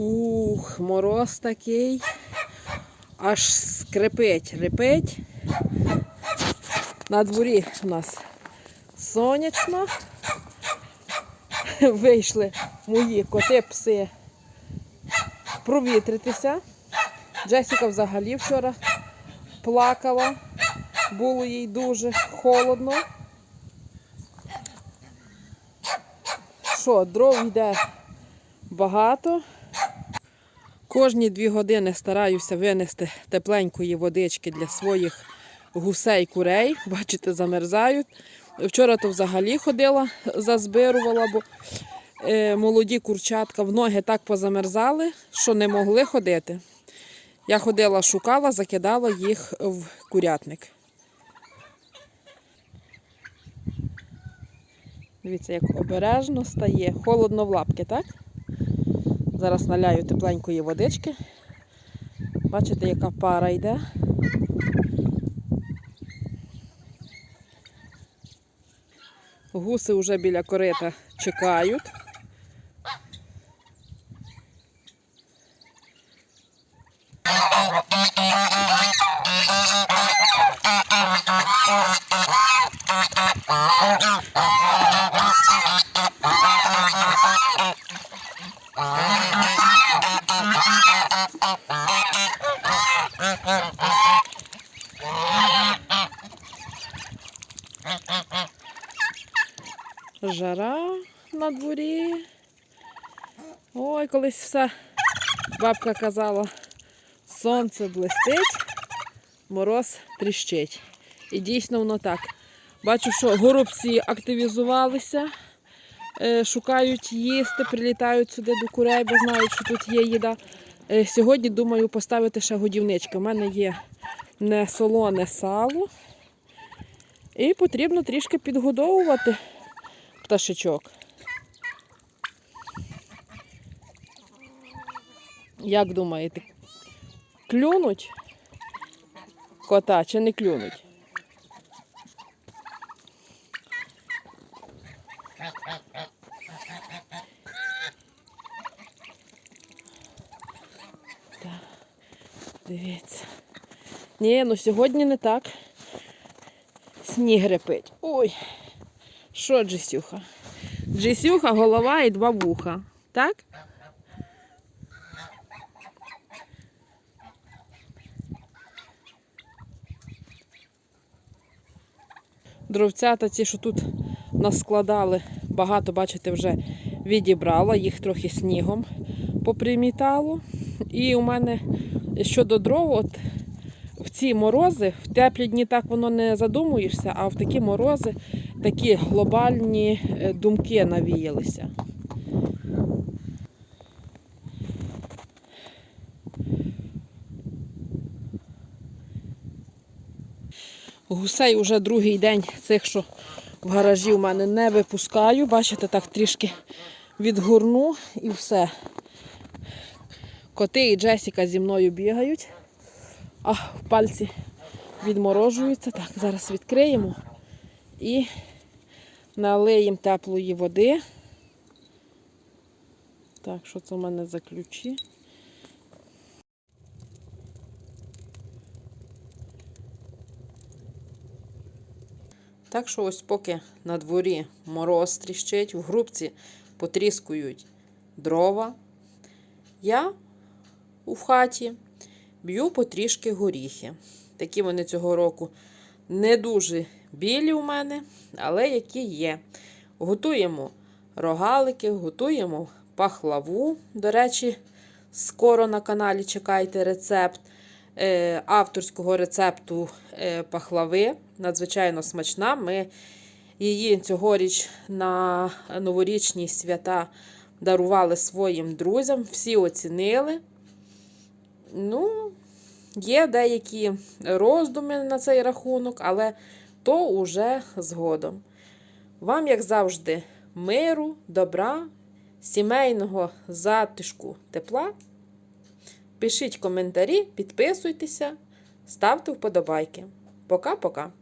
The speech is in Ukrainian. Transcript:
Ух, мороз такий. Аж скрипить, репить. На дворі у нас сонячно. Вийшли мої коти, пси провітритися. Джесіка взагалі вчора плакала, було їй дуже холодно. Що, дров йде багато. Кожні дві години стараюся винести тепленької водички для своїх гусей курей. Бачите, замерзають. Вчора то взагалі ходила, зазбирувала, бо е, молоді курчатка в ноги так позамерзали, що не могли ходити. Я ходила, шукала, закидала їх в курятник. Дивіться, як обережно стає. Холодно в лапки, так? Зараз наляю тепленької водички. Бачите, яка пара йде. Гуси вже біля корита чекають. Жара на дворі. Ой, колись все бабка казала, сонце блистить, мороз тріщить. І дійсно воно так. Бачу, що горобці активізувалися, е, шукають їсти, прилітають сюди до курей, бо знають, що тут є їда. Е, Сьогодні думаю поставити ще годівнички. У мене є не солоне сало. І потрібно трішки підгодовувати пташечок. Як думаєте, клюнуть кота чи не клюнуть? Дивіться. Ні, ну сьогодні не так. Сніг репить. Ой. Що Джесюха? Джесюха, голова і два вуха. Так? Дровцята ці, що тут наскладали, багато, бачите, вже відібрала, їх трохи снігом попримітало. І у мене щодо дров, от в ці морози, в теплі дні так воно не задумуєшся, а в такі морози такі глобальні е, думки навіялися. Гусей уже другий день цих, що в гаражі у мене не випускаю. Бачите, так трішки відгорну і все. Коти і Джесіка зі мною бігають, а пальці відморожуються. Так, зараз відкриємо і налиємо теплої води. Так, що це в мене за ключі? Так що ось поки на дворі мороз тріщить, в грубці потріскують дрова, я у хаті б'ю потрішки горіхи. Такі вони цього року не дуже білі у мене, але які є. Готуємо рогалики, готуємо пахлаву. До речі, скоро на каналі чекайте рецепт е, авторського рецепту е, пахлави. Надзвичайно смачна. Ми її цьогоріч на новорічні свята дарували своїм друзям. Всі оцінили. Ну, є деякі роздуми на цей рахунок, але то уже згодом. Вам, як завжди, миру, добра, сімейного затишку, тепла. Пишіть коментарі, підписуйтеся, ставте вподобайки. Пока-пока!